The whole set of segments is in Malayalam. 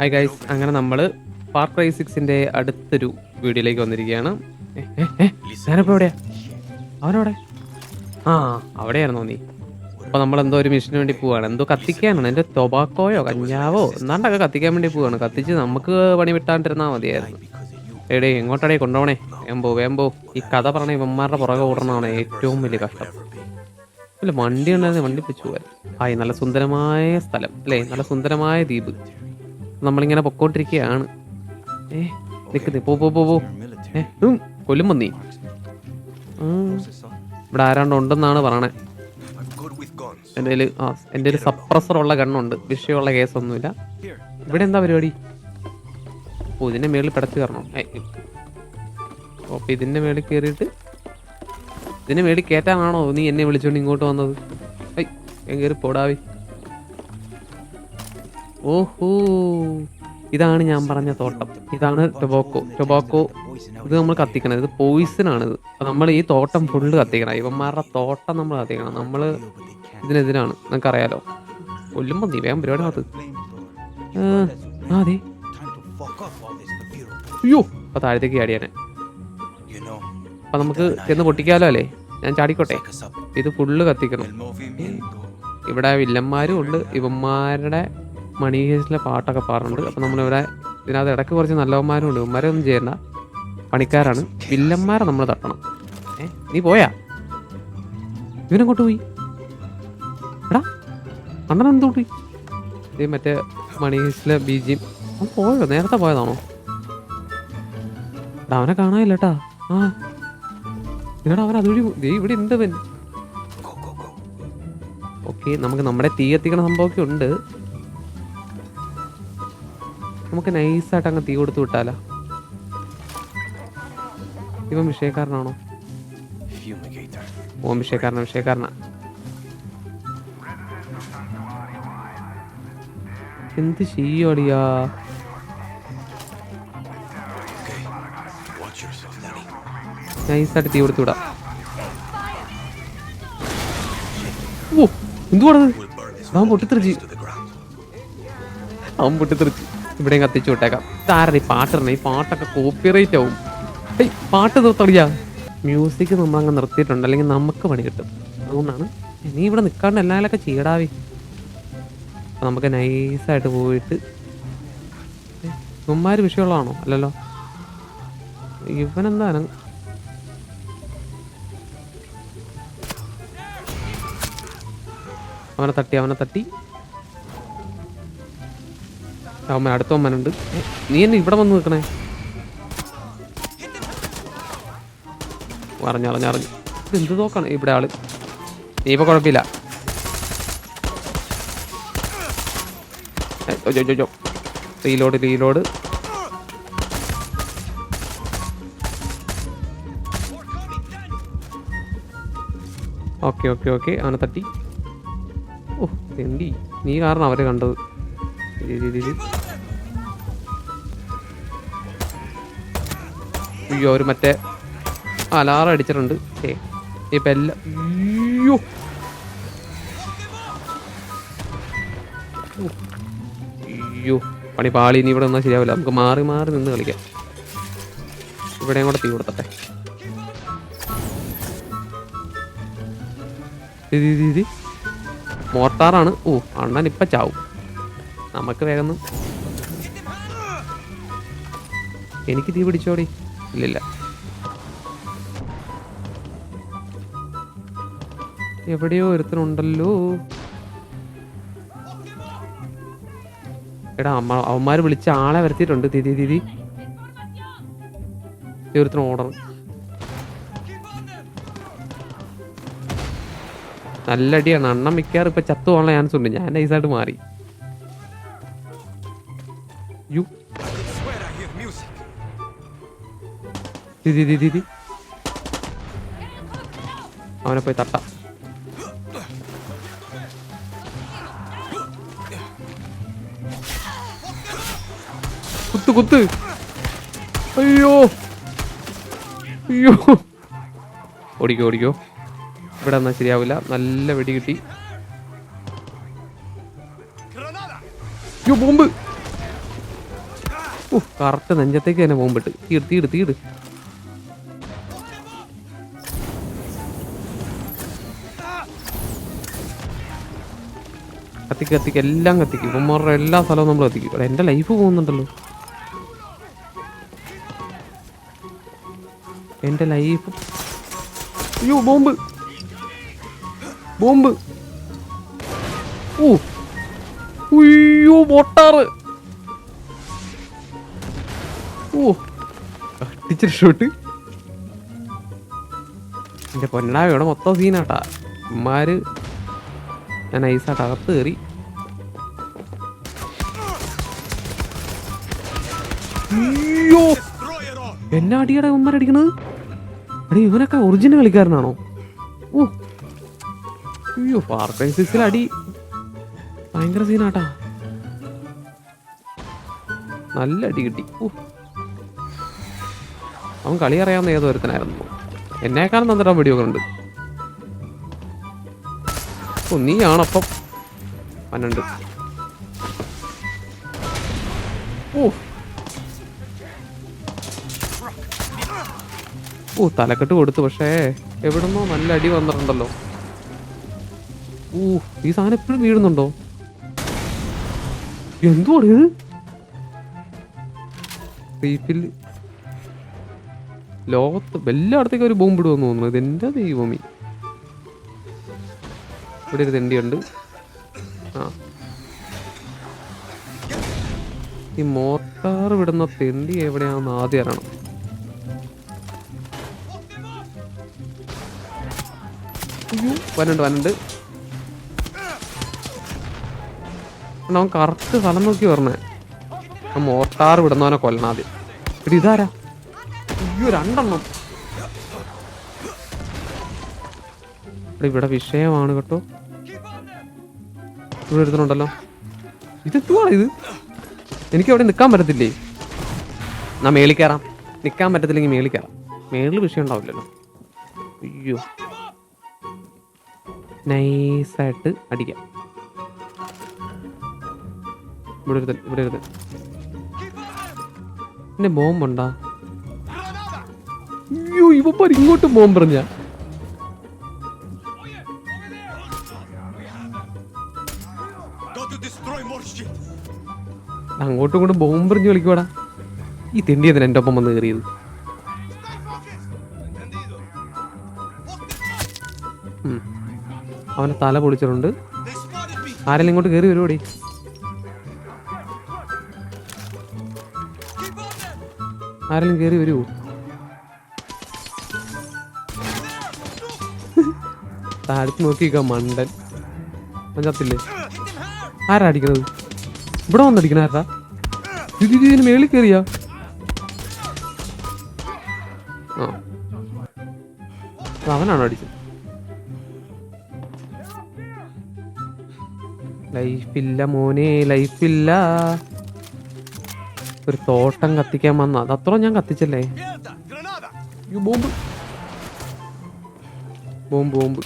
ഹായ് ഗൈസ് അങ്ങനെ നമ്മൾ പാർക്ക് റൈ സിക്സിന്റെ അടുത്തൊരു വീഡിയോയിലേക്ക് വന്നിരിക്കുകയാണ്. എവിടെയാ? അവനവിടെ? ആ അവിടെയായിരുന്നോ നീ. അപ്പൊ നമ്മൾ എന്തോ ഒരു മിഷന് വേണ്ടി പോവാണ്. എന്തോ കത്തിക്കാനാണ്. എന്റെ ടൊബാക്കോയോ കഞ്ഞാവോ? എന്താണ്ടൊക്കെ കത്തിക്കാൻ വേണ്ടി പോവാണ്. കത്തിച്ച് നമുക്ക് പണി വിട്ടാണ്ടിരുന്നാ മതിയായിരുന്നു. എടേ എങ്ങോട്ടടേ കൊണ്ടുപോണേ? വേമ്പോ വേമ്പോ ഈ കഥ പറഞ്ഞ ഇവന്മാരുടെ പുറകെ ഓടണമാണ് ഏറ്റവും വലിയ കഷ്ടം. അല്ല വണ്ടി ഉണ്ടായിരുന്നു വണ്ടി പിടിച്ചു പോകാൻ ആയി നല്ല സുന്ദരമായ സ്ഥലം. അല്ലേ? നല്ല സുന്ദരമായ ദ്വീപ്. നമ്മളിങ്ങനെ പൊക്കോണ്ടിരിക്കുകയാണ് ഏ നിക്കുന്നേ പോ പോ പോ ഏ ഉം, കൊല്ലും വന്നീ. ഇവിടെ ആരാണ്ട് ഉണ്ടെന്നാണ് പറയണേ. എന്റെ കയ്യിൽ ആ എന്റെ ഒരു സപ്രസർ ഉള്ള ഗണ്ണുണ്ട്. വിഷയമുള്ള കേസൊന്നുമില്ല. ഇവിടെ എന്താ പരിപാടി? ഓ ഇതിന്റെ മേളിൽ പിടച്ച് കയറണം. അപ്പോൾ ഇതിന്റെ മേളിൽ കയറിയിട്ട് ഇതിന്റെ മേളിൽ കയറ്റാനാണോ നീ എന്നെ വിളിച്ചുകൊണ്ട് ഇങ്ങോട്ട് വന്നത്? ഐ ഞാൻ കയറി പോടാവി ഓഹോ. ഇതാണ് ഞാൻ പറഞ്ഞ തോട്ടം. ഇതാണ് ടൊബാക്കോ. ടൊബാക്കോ ഇത് നമ്മൾ കത്തിക്കണം ഇത് പോയിസൺ ആണ് ഇത് നമ്മൾ ഈ തോട്ടം ഫുള്ള് കത്തിക്കണം. ഇവന്മാരുടെ തോട്ടം നമ്മൾ കത്തിക്കണം. നമ്മൾ ഇതിനെതിരാണ്. നിനക്കറിയാലോ കൊല്ലുമ്പോൾ നീ വേഗം പരിപാടി അത് അതെ അയ്യോ അപ്പൊ താഴത്തേക്ക് ചാടിയാനെ അപ്പൊ നമുക്ക് ചെന്ന് പൊട്ടിക്കാലോ അല്ലേ? ഞാൻ ചാടിക്കോട്ടെ. ഇത് ഫുള്ള് കത്തിക്കണം. ഇവിടെ വില്ലന്മാരും ഉണ്ട്. ഇവന്മാരുടെ മണി കേസിലെ പാട്ടൊക്കെ പാടുന്നുണ്ട് അപ്പൊ നമ്മളിവിടെ ഇതിനകത്ത് ഇടയ്ക്ക് കുറച്ച് നല്ലവന്മാരും ഉണ്ട് ഉമ്മാരെ ഒന്നും ചെയ്യണ്ട. പണിക്കാരാണ്. വില്ലന്മാരെ നമ്മൾ തട്ടണം. ഏ നീ പോയാ? ഇവനെങ്ങോട്ട് പോയി? എടാ അണ്ണൻ എന്തോട്ട് ഇത് മറ്റേ മണി കേസിലെ ബീജിയും. അവൻ പോയോ? നേരത്തെ പോയതാണോ? എടാ അവനെ കാണാനില്ല കേട്ടാ ആ. എടാ അവൻ അതുവഴി ദേ ഇവിടെ ഉണ്ട് അവൻ. ഓക്കെ നമുക്ക് നമ്മുടെ തീ എത്തിക്കണ സംഭവമൊക്കെ ഉണ്ട്. നമുക്ക് നൈസായിട്ട് അങ്ങ് തീ കൊടുത്തു വിട്ടാലോ. ഇവൻ വിഷയക്കാരനാണോ? ഓ വിഷയക്കാരന വിഷയക്കാരന. എന്ത് ചെയ്യോടിയാ നൈസായിട്ട് തീ കൊടുത്തു വിടാം. ഓ എന്തുവാണത്? അവൻ പൊട്ടിത്തെറിച്ച്. അവൻ പൊട്ടിത്തെറിച്ച്. ഇവിടെയും കത്തിച്ചു വിട്ടേക്കാം. ഇതാരുടെ ഈ ഈ പാട്ടൊക്കെ കോപ്പിറൈറ്റ് ആവും. ഏയ് പാട്ട് നിർത്തടിയാ മ്യൂസിക് നമ്മൾ അങ്ങ് നിർത്തിയിട്ടുണ്ട്. അല്ലെങ്കിൽ നമുക്ക് പണി കിട്ടും. അതുകൊണ്ടാണ് നീ ഇവിടെ നിൽക്കാണ്ട് എല്ലാവരൊക്കെ ചീടാവി. അപ്പം നമുക്ക് നൈസായിട്ട് പോയിട്ട്. ഉമ്മാര് വിഷയമുള്ളതാണോ? അല്ലല്ലോ. ഇവനെന്താ അവനെ തട്ടി അവനെ തട്ടി. അവൻ അടുത്ത അമ്മനുണ്ട് നീ എന്നെ ഇവിടെ വന്ന് നിൽക്കണേ? അറിഞ്ഞു അറിഞ്ഞു അറിഞ്ഞു. ഇത് എന്ത് നോക്കാണ് ഇവിടെ ആൾ. നീ ഇപ്പൊ കുഴപ്പമില്ല. Reload reload. Okay okay okay. അവനെ തട്ടി. ഓ എന്തി നീ കാരണം അവരെ കണ്ടത്. അയ്യോ ഒരു മറ്റേ അലാറം അടിച്ചിട്ടുണ്ട്. ഏ ഇപ്പൊ എല്ലാം അയ്യോ. അയ്യോ. പണി പാളി ഇനി ഇവിടെ നിന്നാൽ ശരിയാവില്ല. നമുക്ക് മാറി മാറി നിന്ന് കളിക്കാം. ഇവിടെയും കൂടെ തീ കൊടുത്തട്ടെ. മോർട്ടാറാണ്. ഓ അണ്ണൻ ഇപ്പൊ ചാവും. നമുക്ക് വേഗം എനിക്ക് തീ പിടിച്ചോടി. ഇല്ലില്ല. എവിടെയോ ഒരുത്തനുണ്ടല്ലോ. എടാ അമ്മ അവന്മാര് വിളിച്ച ആളെ വരുത്തിയിട്ടുണ്ട്. തിരി തിരി ഒരുത്തന് ഓർഡർ നല്ല അടിയാണ് അണ്ണം മിക്കാറ് ഇപ്പൊ ചത്തു പോകാനുള്ള ചാൻസ് ഉണ്ട്. ഞാൻ നൈസായിട്ട് മാറി. യു. അവനെ പോയി തട്ട. കുത്ത് കുത്ത്. അയ്യോ. അയ്യോ. ഓടിക്കോ ഓടിക്കോ. ഇവിടെ എന്നാ ശരിയാവില്ല. നല്ല വെടി കിട്ടി. അയ്യോ ബോംബ്. ഓ കറക്റ്റ് നെഞ്ചത്തേക്ക് തന്നെ ബോംബിട്ട് തീട് തീട് തീട്. കത്തിക്ക് കത്തിക്ക് എല്ലാം കത്തിക്കും. ഇവന്മാരുടെ എല്ലാ സ്ഥലവും നമ്മൾ കത്തിക്കും. എടാ, എന്റെ ലൈഫ് പോകുന്നുണ്ടല്ലോ. എന്റെ ലൈഫ് അയ്യോ ബോംബ്. ബോംബ്. ഓ. ഉയ്യോ ബോട്ടാറ്. ഓ. ടീച്ചർ ഷോട്ട് എന്റെ പൊന്നാവിടെ മൊത്തം സീനാട്ടാ ഉമ്മാര് ഞാൻ ഐസാട്ട് അകത്ത് കയറി. എന്നാ അടിയുടെ ഉമ്മരടിക്കണത് അടി ഇവനൊക്കെ ഒറിജിനൽ കളിക്കാരനാണോ? ഓ. അയ്യോ അടി. ഭയങ്കര സീനാട്ടാ. നല്ല അടി കിട്ടി. ഓ. അവൻ കളി അറിയാവുന്ന ഏതോ ഒരുത്തനായിരുന്നു. എന്നേക്കാളും തന്നിട്ടാ വീഡിയോ ഉണ്ട് ഓ നീയാണപ്പം. പன்னണ്ട് ഓ. ഓ തലക്കെട്ട് കൊടുത്തു പക്ഷേ എവിടുന്നോ നല്ല അടി വന്നിട്ടുണ്ടല്ലോ. ഓ ഈ സാധനം എപ്പോഴും വീഴുന്നുണ്ടോ? എന്തുവാണ് ഇത്? ലോകത്ത് എല്ലായിടത്തേക്കും ഒരു ബോംബിടുവെന്ന് തോന്നുന്നു. ഇതെന്റെ ദൈവമേ? ഇവിടെ ഒരു തെണ്ടിയുണ്ട്. ആ. ഈ മോട്ടാർ വിടുന്ന തെണ്ടി എവിടെയാണെന്ന് ആദ്യം അറിയണം. വനുണ്ട് വനുണ്ട്. അവൻ കറക്റ്റ് സ്ഥലം നോക്കി പറഞ്ഞേ. ആ മോട്ടാർ വിടുന്നവനെ കൊല്ലണം ആദ്യം. ഇവിടെ ഇതാരാ? അയ്യോ രണ്ടെണ്ണം. ഇവിടെ വിഷയമാണ് കേട്ടോ. ഇവിടെ എടുത്തിട്ടുണ്ടല്ലോ ഇതെത്തുവാണ് ഇത്? എനിക്ക് അവിടെ നിൽക്കാൻ പറ്റത്തില്ലേ? ഞാൻ മേളിൽ കയറാം. നിൽക്കാൻ പറ്റത്തില്ലെങ്കിൽ മേളിൽ കയറാം. മേളിൽ വിഷയം ഉണ്ടാവില്ലല്ലോ. അയ്യോ. നൈസായിട്ട് അടിക്കാം. ഇവിടെ ഒരുത്തൻ ഇവിടെ ഒരുത്തൻ. എന്റെ ബോംബുണ്ടാ അയ്യോ ഇവ ഇങ്ങോട്ട് ബോംബ് അങ്ങോട്ടും ഇങ്ങോട്ടും ബോംബ് എറിഞ്ഞ് കളിക്കുവാടാ. ഈ തിണ്ടിയതിന് എന്റെ ഒപ്പം വന്ന് കയറിയത്. അവനെ തല പൊളിച്ചിട്ടുണ്ട്. ആരെല്ലാം ഇങ്ങോട്ട് കയറി വരുവാടി? ആരെല്ലാം കയറി വരൂ താഴത്ത് നോക്കിക്ക മണ്ടൻ. ചത്തില്ലേ ആരാ അടിക്കണത്? ഇവിടെ വന്നടിക്കണ ആരാ? ഇത് ഇത് ഇതിന് മേളിൽ കയറിയാ ആ. അവനാണോ അടിച്ചത്? ലൈഫില്ല മോനെ ലൈഫില്ല. ഒരു തോട്ടം കത്തിക്കാൻ വന്ന. അത് ഞാൻ കത്തിച്ചല്ലേ? ബോംബ്. Bomb bomb.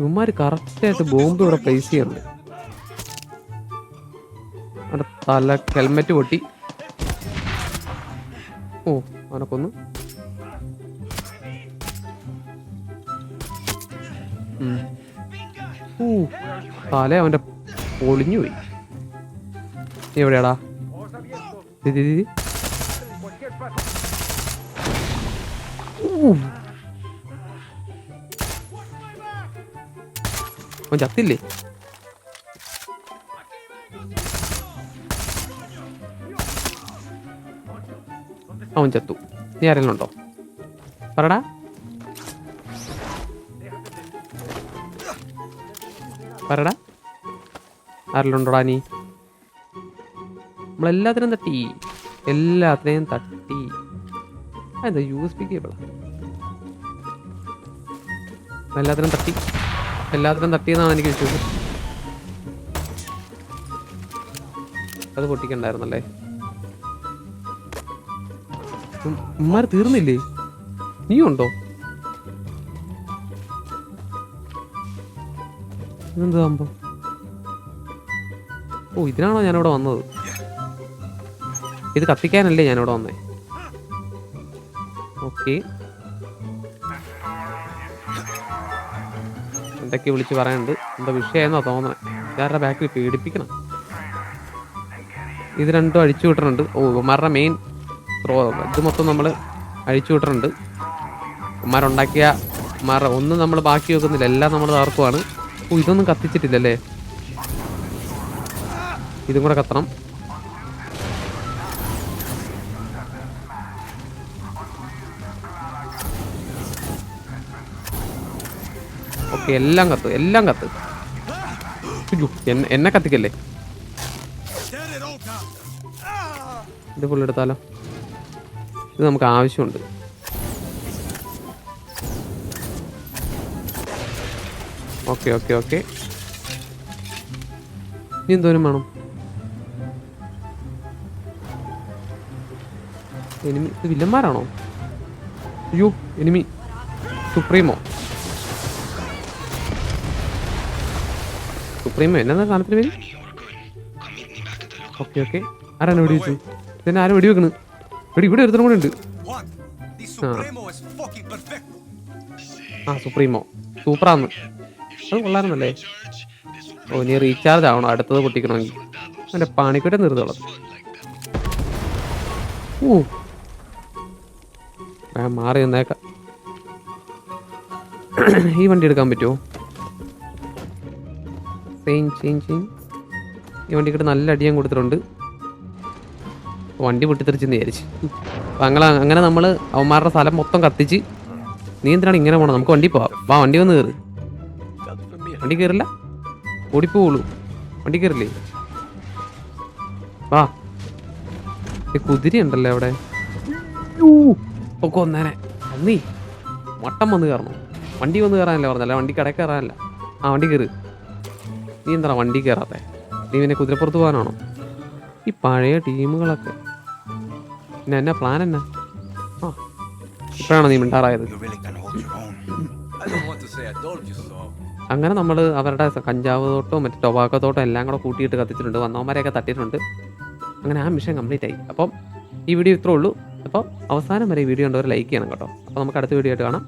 ഇവന്മാര് കറക്റ്റായിട്ട് ബോംബ് ഇവിടെ പ്ലേസ് ചെയ്യുന്നുണ്ട്. അവിടെ തല ഹെൽമെറ്റ് പൊട്ടി. ഓ അവനെ കൊന്നു. ഉം. ഊ, തല അവന്റെ പൊളിഞ്ഞു പോയി. എവിടെയാടാ? ചത്തില്ലേ? അവൻ ചത്തു. നീ ആരെങ്കിലും ഉണ്ടോ? പറടാ. പറടാ. ആരെല്ലാം ഉണ്ടോടാ നീ? നമ്മളെല്ലാത്തിനും തട്ടി. എല്ലാത്തിനെയും തട്ടി. അതെന്താ യു എസ് പി കേബിളാ? എല്ലാത്തിനും തട്ടി. എല്ലാത്തിനും തട്ടിയെന്നാണ് എനിക്ക് വിശ്വാസം അത് പൊട്ടിക്കണ്ടായിരുന്നല്ലേ? ഉം- ഉമ്മാര് തീർന്നില്ലേ? നീ ഉണ്ടോ എന്താകുമ്പോ ഓ ഇതിനാണോ ഞാനിവിടെ വന്നത്? ഇത് കത്തിക്കാനല്ലേ ഞാനിവിടെ വന്നേ? ഓക്കെ. എന്തൊക്കെ വിളിച്ച് പറയുന്നുണ്ട്. എന്താ വിഷയമെന്നോ തോന്നണേ? ഇതാരുടെ ബാക്കിൽ പേടിപ്പിക്കണം. ഇത് രണ്ടും അഴിച്ചു വിട്ടിട്ടുണ്ട്. ഓ ഇവന്മാരുടെ മെയിൻ ഇത് മൊത്തം നമ്മൾ അഴിച്ചു വിട്ടിട്ടുണ്ട്. ഇവന്മാരുണ്ടാക്കിയ മറ ഒന്നും നമ്മൾ ബാക്കി വെക്കുന്നില്ല. എല്ലാം നമ്മൾ തകർക്കുവാണ്. ഓ ഇതൊന്നും കത്തിച്ചിട്ടില്ലല്ലേ? ഇതും കൂടെ കത്തണം. ഓക്കെ എല്ലാം കത്ത് എല്ലാം കത്ത്. എന്നെ കത്തിക്കല്ലേ. ഇത് ഫുൾ എടുത്താലോ? ഇത് നമുക്ക് ആവശ്യമുണ്ട്. Okay okay okay. ഇനി എന്തോരം വേണം? എനിമി ഇത് വില്ലന്മാരാണോ? അയ്യോ എനിമി. സുപ്രീമോ? സുപ്രീമോ? എന്നാ സാധനത്തിന് പേര്? Okay okay. ആരാണ് വെടി വെച്ചു ഇതന്നെ ആരും വെടി വെടി ഇവിടെ ഒരുത്തരം കൂടെ ഉണ്ട്. ആ. സുപ്രീമോ സൂപ്പറാന്ന് അത് കൊള്ളാറുന്നല്ലേ ഓ നീ റീചാർജ് ആവണം. അടുത്തത് പൊട്ടിക്കണമെങ്കിൽ. എന്റെ പാണിക്കുറ്റ നിർത്തോളം ഓ ഞാൻ മാറി നിന്നേക്കാം. ഈ വണ്ടി എടുക്കാൻ പറ്റുമോ? സെയിം സെയിം സെയിം ഈ വണ്ടിക്കിട്ട് നല്ല അടിയാൻ കൊടുത്തിട്ടുണ്ട്. വണ്ടി പൊട്ടിത്തെറിച്ചെന്ന് വിചാരിച്ച്. അങ്ങനെ അങ്ങനെ നമ്മൾ അവന്മാരുടെ സ്ഥലം മൊത്തം കത്തിച്ച് നീ എന്തിനാണ് ഇങ്ങനെ പോണം? നമുക്ക് വണ്ടി പോവാം. വാ വണ്ടി വന്ന് കയറ് വണ്ടി കയറില്ല ഓടിപ്പോളൂ വണ്ടി കയറില്ലേ വാ. കുതിര ഉണ്ടല്ലോ അവിടെ. ഒക്കെ ഒന്നേനെ നീ വട്ടം വന്ന് കയറണം. വണ്ടി വന്ന് കയറാനല്ല പറഞ്ഞല്ല വണ്ടി കടയിൽ കയറാനല്ല. ആ വണ്ടി കയറ് നീ എന്താ വണ്ടി കയറാത്തെ നീ പിന്നെ കുതിരപ്പുറത്ത് പോകാനാണോ? ഈ പഴയ ടീമുകളൊക്കെ. പിന്നെ എന്നാ പ്ലാൻ എന്നാ? ഇപ്പോഴാണോ നീ മിണ്ടാറായത്. അങ്ങനെ നമ്മൾ അവരുടെ കഞ്ചാവ് തോട്ടവും മറ്റേ ടൊബാക്കോ തോട്ടം എല്ലാം കൂടെ കൂട്ടിയിട്ട് കത്തിച്ചിട്ടുണ്ട്. വന്നവന്മാരെയൊക്കെ തട്ടിയിട്ടുണ്ട്. അങ്ങനെ ആ മിഷൻ കംപ്ലീറ്റ് ആയി. അപ്പം ഈ വീഡിയോ ഇത്രേ ഉള്ളൂ. അപ്പം അവസാനം വരെ ഈ വീഡിയോ കണ്ടവർ ലൈക്ക് ചെയ്യണം കേട്ടോ. അപ്പോൾ നമുക്ക് അടുത്ത വീഡിയോ ആയിട്ട് കാണാം.